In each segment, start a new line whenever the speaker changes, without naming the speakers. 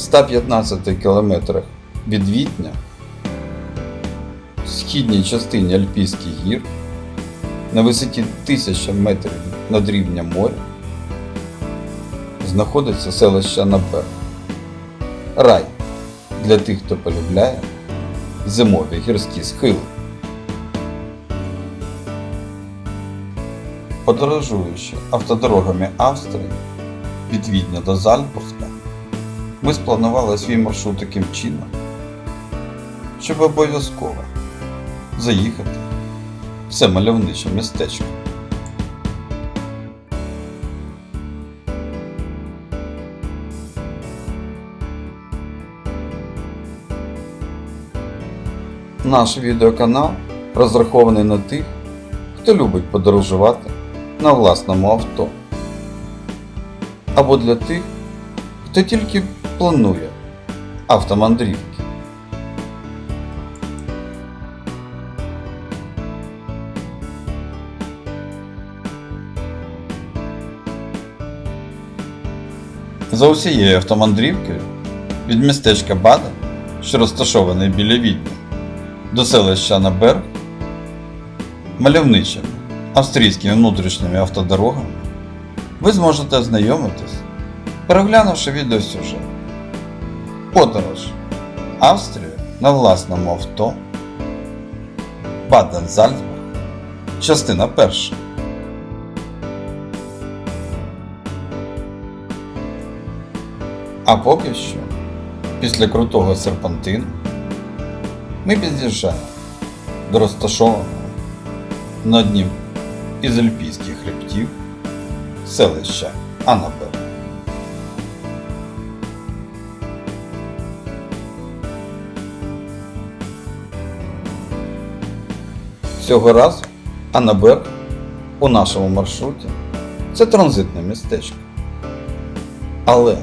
115 кілометрах від Вітня, в східній частині Альпійських гір, на висоті 1000 метрів над рівнем моря, знаходиться селище Набер. Рай для тих, хто полюбляє зимові гірські схили. Подорожуючи автодорогами Австрії від Відня до Зальцбурга, ми спланували свій маршрут таким чином, щоб обов'язково заїхати в це мальовниче містечко. Наш відеоканал розрахований на тих, хто любить подорожувати на власному авто. Або для тих, хто тільки планує автомандрівки. За усією автомандрівкою від містечка Бада, що розташований біля Відня, до селища Наберг, мальовничими австрійськими внутрішніми автодорогами, ви зможете ознайомитись, переглянувши відеосюжет. Подорож Австрію на власному авто. Баден Зальцбург. Частина перша. А поки що, після крутого серпантину, ми під'їжджаємо до розташованого на однім із альпійських хребтів селища Анабел. Цього разу Анаберг у нашому маршруті це транзитне містечко. Але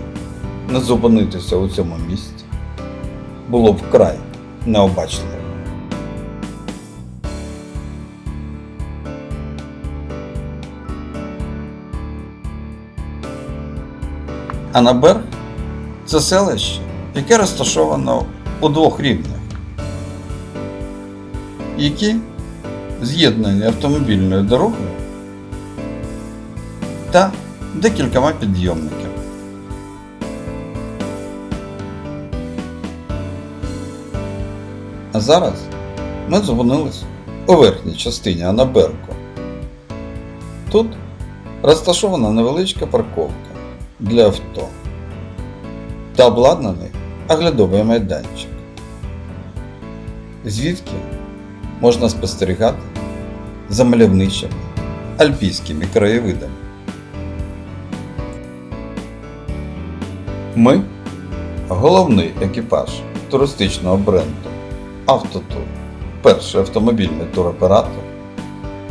не зупинитися у цьому місці було б вкрай необачливо. Анаберг це селище, яке розташовано у двох рівнях, які з'єднані автомобільною дорогою та декількома підйомниками. А зараз ми зупинились у верхній частині Анаберку. Тут розташована невеличка парковка для авто та обладнаний оглядовий майданчик, звідки можна спостерігати за мальовничими альпійськими краєвидами. Ми головний екіпаж туристичного бренду Автотур, перший автомобільний туроператор,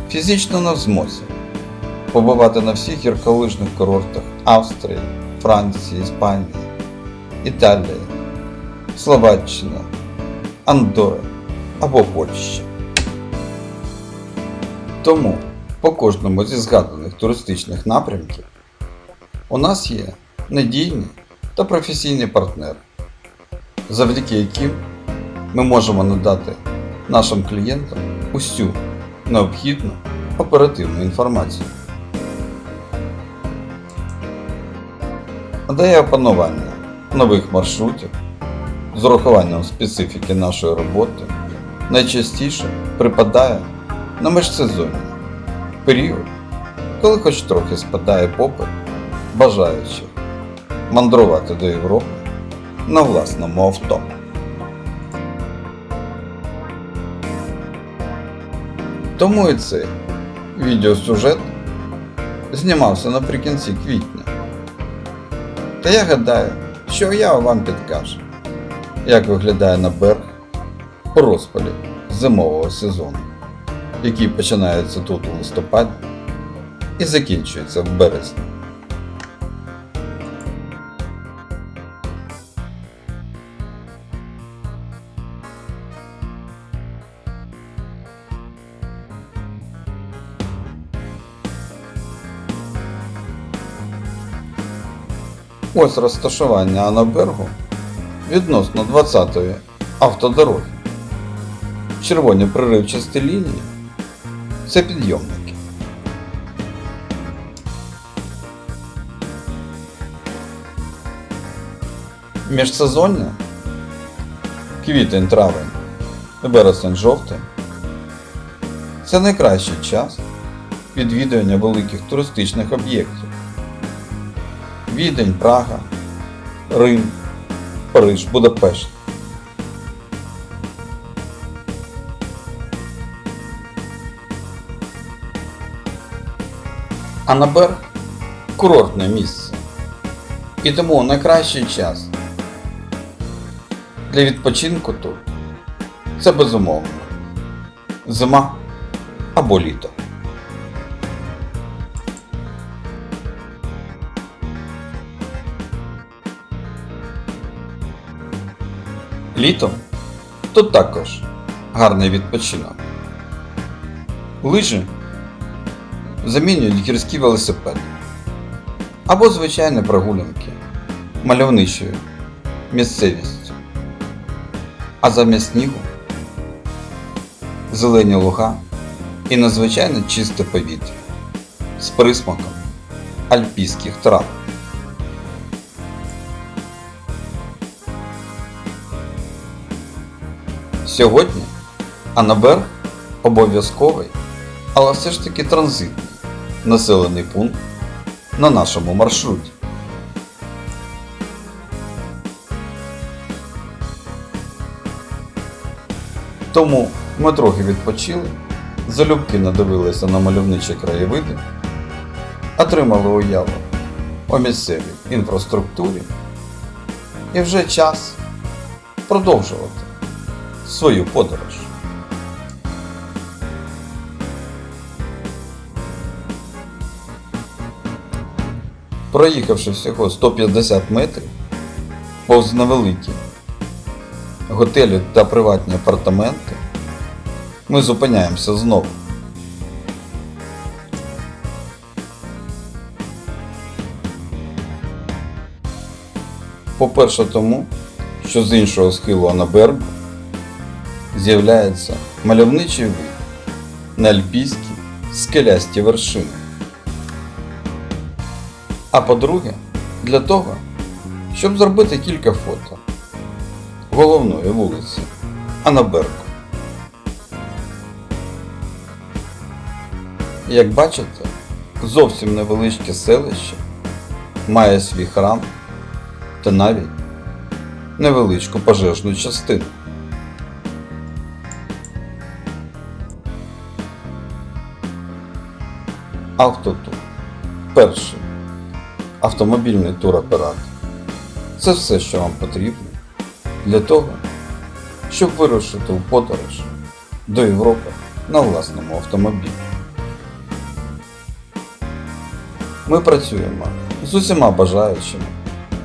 фізично в змозі побувати на всіх гірколижних курортах Австрії, Франції, Іспанії, Італії, Словаччини, Андори або Польщі. Тому по кожному зі згаданих туристичних напрямків у нас є надійні та професійні партнери, завдяки яким ми можемо надати нашим клієнтам усю необхідну оперативну інформацію. Дає опанування нових маршрутів з урахуванням специфіки нашої роботи найчастіше припадає на межсезоння, період, коли хоч трохи спадає попит бажаючих мандрувати до Європи на власному авто. Тому і цей відеосюжет знімався наприкінці квітня. Та я гадаю, що уява вам підкаже, як виглядає на берег у розпалі зимового сезону, який починається тут у листопаді і закінчується в березні. Ось розташування Анабергу відносно 20-ї автодороги. Червоні приривчасті лінії це підйомники. Міжсезоння квітень-травень і березень-жовтень це найкращий час відвідування великих туристичних об'єктів. Відень, Прага, Рим, Париж, Будапешт. Анабер курортне місце. І тому найкращий час для відпочинку тут це безумовно зима або літо. Літом тут також гарний відпочинок. Лижі замінюють гірські велосипеди або звичайні прогулянки мальовничою місцевістю. А замість снігу зелені луга і надзвичайно чисте повітря з присмаком альпійських трав. Сьогодні Анаберг обов'язковий, але все ж таки транзитний населений пункт на нашому маршруті. Тому ми трохи відпочили, залюбки надивилися на мальовничі краєвиди, отримали уяву о місцевій інфраструктурі і вже час продовжувати свою подорож. Проїхавши всього 150 метрів повз невеликі готелі та приватні апартаменти, ми зупиняємося знову. По-перше, тому, що з іншого схилу Анабергу з'являється мальовничий вид на альпійські скелясті вершини. А по-друге, для того, щоб зробити кілька фото головної вулиці Анабергу. Як бачите, зовсім невеличке селище має свій храм та навіть невеличку пожежну частину. Автотур. Перший. Автомобільний туроператор. Це все, що вам потрібно для того, щоб вирушити у подорож до Європи на власному автомобілі. Ми працюємо з усіма бажаючими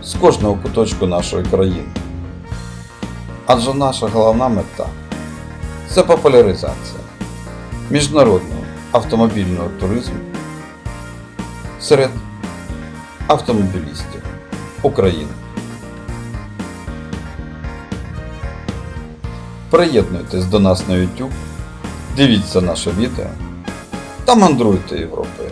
з кожного куточку нашої країни. Адже наша головна мета це популяризація міжнародного автомобільного туризму серед автомобілістів України. Приєднуйтесь до нас на YouTube, дивіться наше відео та мандруйте Європою.